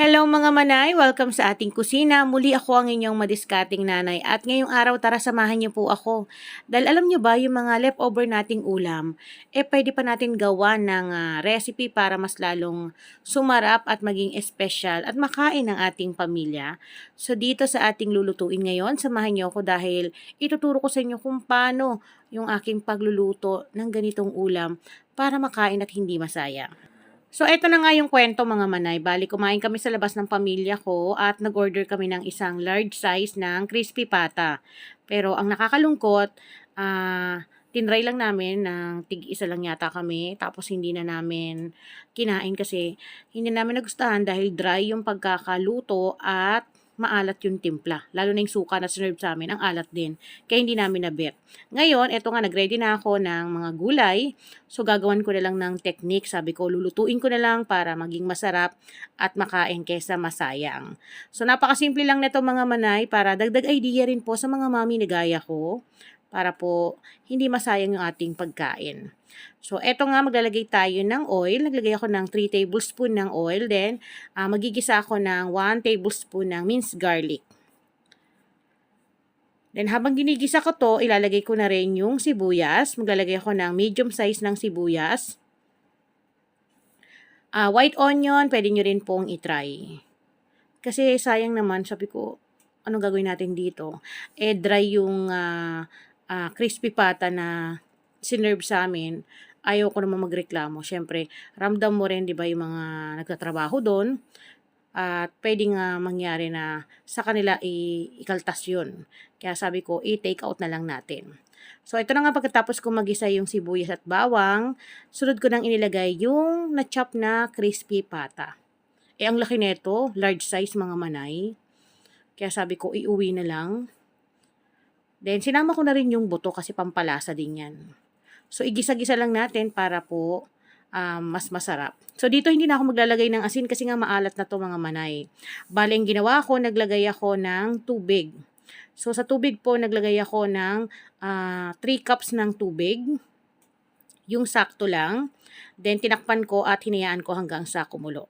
Hello mga manay! Welcome sa ating kusina. Muli ako ang inyong madiskarting nanay at ngayong araw tara samahan niyo po ako. Dahil alam niyo ba yung mga leftover nating ulam, eh pwede pa natin gawa ng ah, recipe para mas lalong sumarap at maging espesyal at makain ng ating pamilya. So dito sa ating lulutuin ngayon, samahan niyo ako dahil ituturo ko sa inyo kung paano yung aking pagluluto ng ganitong ulam para makain at hindi masayang. So, eto na nga yung kwento mga manay. Bali, kumain kami sa labas ng pamilya ko at nag-order kami ng isang large size ng crispy pata. Pero ang nakakalungkot, ah, tinry lang namin ng tig isa lang yata kami. Tapos hindi na namin kinain kasi hindi namin nagustuhan dahil dry yung pagkakaluto at maalat yung timpla. Lalo na yung suka na sinerve sa amin, ang alat din. Kaya hindi namin nabit. Ngayon, eto nga, nag-ready na ako ng mga gulay. So, gagawan ko na lang ng technique. Sabi ko, lulutuin ko na lang para maging masarap at makain kesa masayang. So, napakasimple lang nito mga manay para dagdag idea rin po sa mga mami na gaya ko para po hindi masayang yung ating pagkain. So, eto nga, maglalagay tayo ng oil. Naglagay ako ng 3 tablespoon ng oil. Then, ah, magigisa ako ng 1 tablespoon ng minced garlic. Then, habang ginigisa ko to, ilalagay ko na rin yung sibuyas. Maglalagay ako ng medium size ng sibuyas. Ah, white onion, pwede nyo rin pong itry. Kasi sayang naman, sabi ko, anong gagawin natin dito? Eh, dry yung ah, ah, crispy pata na sinerve sa amin. Ayaw ko naman magreklamo. Siyempre, ramdam mo rin, di ba, yung mga nagtatrabaho doon. At pwede nga mangyari na sa kanila i- ikaltas yun. Kaya sabi ko, i-take out na lang natin. So, ito na nga pagkatapos ko magisa yung sibuyas at bawang, sunod ko nang inilagay yung na-chop na crispy pata. Eh, ang laki nito, large size mga manay. Kaya sabi ko, iuwi na lang. Then, sinama ko na rin yung buto kasi pampalasa din yan. So, igisa-gisa lang natin para po um, mas masarap. So, dito hindi na ako maglalagay ng asin kasi nga maalat na to mga manay. Bale, ang ginawa ko, naglagay ako ng tubig. So, sa tubig po, naglagay ako ng 3 cups ng tubig. Yung sakto lang. Then, tinakpan ko at hinayaan ko hanggang sa kumulo.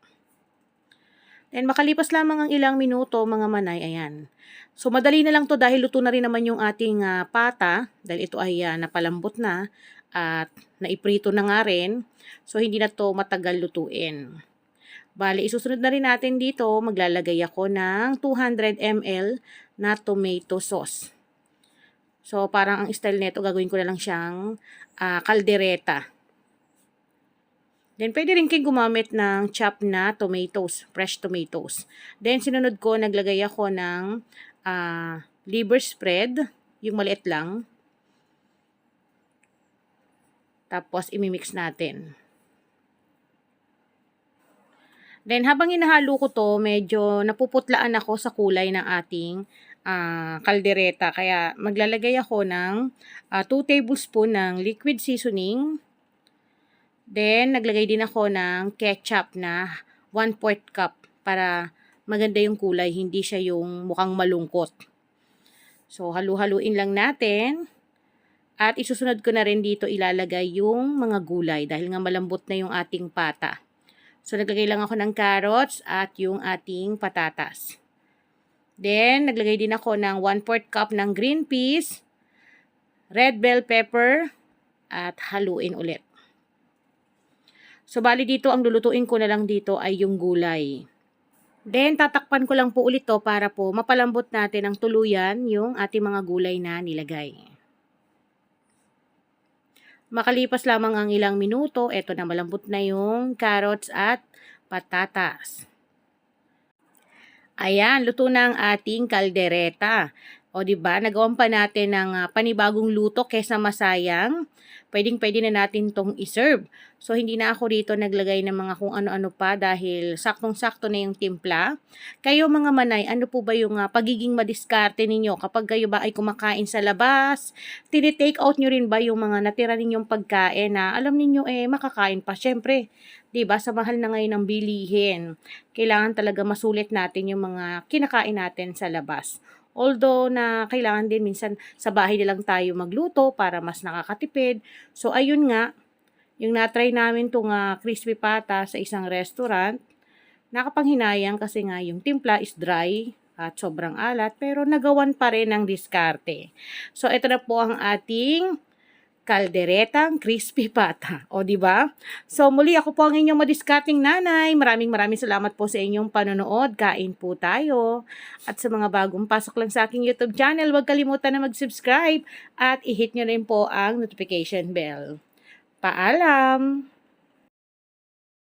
Then, makalipas lamang ang ilang minuto, mga manay, ayan. So, madali na lang to dahil luto na rin naman yung ating ah, pata. Dahil ito ay ah, napalambot na at naiprito na nga rin. So, hindi na to matagal lutuin. Bale, isusunod na rin natin dito, maglalagay ako ng 200 ml na tomato sauce. So, parang ang style nito, gagawin ko na lang siyang ah, kaldereta. Then, pwede rin kayong gumamit ng chop na tomatoes, fresh tomatoes. Then, sinunod ko, naglagay ako ng ah, liver spread, yung maliit lang. Tapos, imimix natin. Then, habang inahalo ko to, medyo napuputlaan ako sa kulay ng ating ah, kaldereta. Kaya, maglalagay ako ng 2 tablespoon ng liquid seasoning. Then, naglagay din ako ng ketchup na 1 4 cup para maganda yung kulay, hindi siya yung mukhang malungkot. So, halu-haluin lang natin. At isusunod ko na rin dito ilalagay yung mga gulay dahil nga malambot na yung ating pata. So, naglagay lang ako ng carrots at yung ating patatas. Then, naglagay din ako ng 1 4 cup ng green peas, red bell pepper, at haluin ulit. So, bali dito, ang lulutuin ko na lang dito ay yung gulay. Then, tatakpan ko lang po ulit to para po mapalambot natin ang tuluyan yung ating mga gulay na nilagay. Makalipas lamang ang ilang minuto, eto na malambot na yung carrots at patatas. Ayan, luto na ang ating kaldereta. O di ba, nagawan pa natin ng ah, panibagong luto kesa masayang. Pwedeng-pwede na natin tong iserve. So, hindi na ako dito naglagay ng mga kung ano-ano pa dahil saktong-sakto na yung timpla. Kayo mga manay, ano po ba yung ah, pagiging madiskarte ninyo kapag kayo ba ay kumakain sa labas? Tini-take out nyo rin ba yung mga natira ninyong pagkain na alam ninyo eh makakain pa? Syempre, 'di ba sa mahal na ngayon ng bilihin, kailangan talaga masulit natin yung mga kinakain natin sa labas. Although na kailangan din minsan sa bahay na lang tayo magluto para mas nakakatipid. So ayun nga, yung na-try namin tong ah, crispy pata sa isang restaurant. nakapanghinayang kasi nga yung timpla is dry at sobrang alat pero nagawan pa rin ng diskarte. So ito na po ang ating kalderetang crispy pata. O di ba? So muli ako po ang inyong madiskarting nanay. Maraming maraming salamat po sa inyong panonood. Kain po tayo. At sa mga bagong pasok lang sa aking YouTube channel, huwag kalimutan na mag-subscribe at i-hit nyo rin po ang notification bell. Paalam!